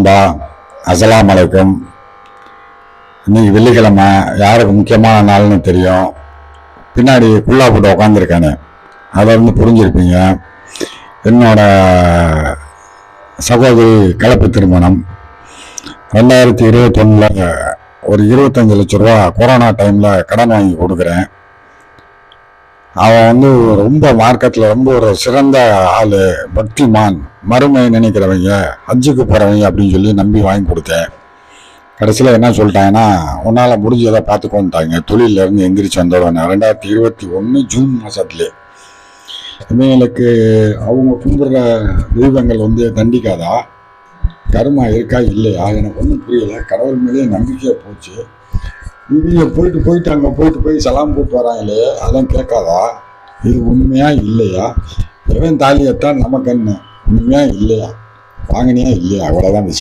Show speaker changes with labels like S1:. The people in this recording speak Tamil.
S1: நண்பா அஸ்ஸலாமு அலைக்கும். இன்னைக்கு வெள்ளிக்கிழமை யாருக்கு முக்கியமான நாள்னு தெரியும். பின்னாடி குல்லா போட்டு உக்காந்துருக்கானே. அதை வந்து புரிஞ்சிருப்பீங்க. என்னோட சகோதரி கலப்பு திருமணம். ரெண்டாயிரத்தி இருபத்தொன்னில் ஒரு இருபத்தஞ்சு லட்ச ரூபா கொரோனா டைமில் கடன் வாங்கி கொடுக்குறேன். அவன் வந்து ரொம்ப மார்க்கெட்டில் ரொம்ப ஒரு சிறந்த ஆள் பக்திமான் மறுமை நினைக்கிறவங்க ஹஜ்ஜுக்கு போகிறவங்க அப்படின்னு சொல்லி நம்பி வாங்கி கொடுத்தேன். கடைசியில் என்ன சொல்லிட்டாங்கன்னா உன்னால் முடிஞ்சதை பார்த்துக்கோன்ட்டாங்க. தொழிலேருந்து எந்திரிச்சு வந்தவன ரெண்டாயிரத்தி இருபத்தி ஒன்று ஜூன் மாதத்துலேயே இவங்களுக்கு அவங்க கும்பிட்ற தெய்வங்கள் வந்து தண்டிக்காதா? கருமா இருக்கா இல்லையா எனக்கு ஒன்றும் புரியல. கடவுள் மேலேயே நம்பிக்கையாக போச்சு. இவங்க போயிட்டு போயிட்டு அங்கே போயிட்டு போய் சலாம் போட்டு வராங்களே அதெல்லாம் கேட்காதா? இது உண்மையா இல்லையா? இவன் தாலியத்தான் நமக்கு என்ன? உண்மையா இல்லையா? வாங்கினியா இல்லையா? அவ்வளோதான் விஷயம்.